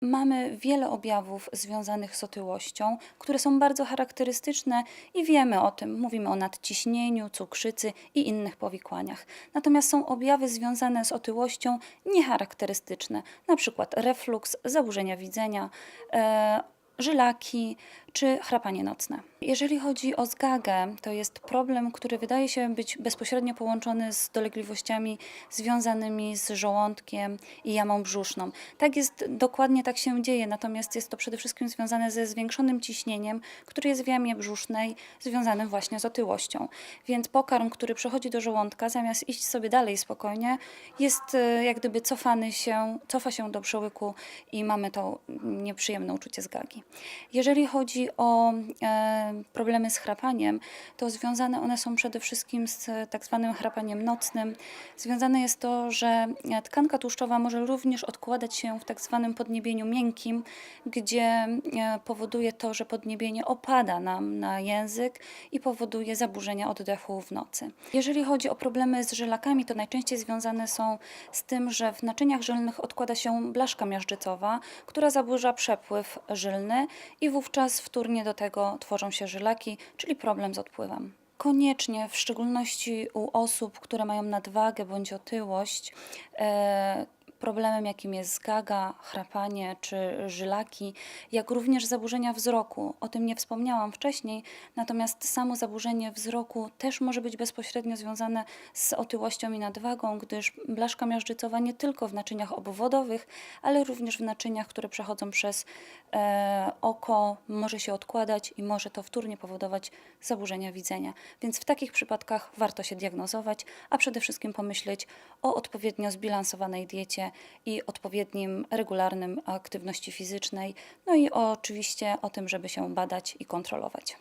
Mamy wiele objawów związanych z otyłością, które są bardzo charakterystyczne i wiemy o tym. Mówimy o nadciśnieniu, cukrzycy i innych powikłaniach. Natomiast są objawy związane z otyłością niecharakterystyczne, przykład refluks, zaburzenia widzenia, e, żylaki czy chrapanie nocne. Jeżeli chodzi o zgagę, to jest problem, który wydaje się być bezpośrednio połączony z dolegliwościami związanymi z żołądkiem i jamą brzuszną. Tak jest, dokładnie tak się dzieje, natomiast jest to przede wszystkim związane ze zwiększonym ciśnieniem, które jest w jamie brzusznej, związanym właśnie z otyłością. Więc pokarm, który przechodzi do żołądka, zamiast iść sobie dalej spokojnie, jest e, jak gdyby cofany się, cofa się do przełyku i mamy to nieprzyjemne uczucie zgagi. Jeżeli chodzi o e, problemy z chrapaniem, to związane one są przede wszystkim z tak zwanym chrapaniem nocnym. Związane jest to, że e, tkanka tłuszczowa może również odkładać się w tak zwanym podniebieniu miękkim, gdzie e, powoduje to, że podniebienie opada nam na język i powoduje zaburzenia oddechu w nocy. Jeżeli chodzi o problemy z żylakami, to najczęściej związane są z tym, że w naczyniach żylnych odkłada się blaszka miażdżycowa, która zaburza przepływ żylny i wówczas wtórnie do tego tworzą się żylaki, czyli problem z odpływem. Koniecznie, w szczególności u osób, które mają nadwagę bądź otyłość, e, problemem jakim jest zgaga, chrapanie czy żylaki, jak również zaburzenia wzroku. O tym nie wspomniałam wcześniej, natomiast samo zaburzenie wzroku też może być bezpośrednio związane z otyłością i nadwagą, gdyż blaszka miażdżycowa nie tylko w naczyniach obwodowych, ale również w naczyniach, które przechodzą przez e, oko, może się odkładać i może to wtórnie powodować zaburzenia widzenia. Więc w takich przypadkach warto się diagnozować, a przede wszystkim pomyśleć o odpowiednio zbilansowanej i odpowiednim regularnym aktywności fizycznej, no i oczywiście o tym, żeby się badać i kontrolować.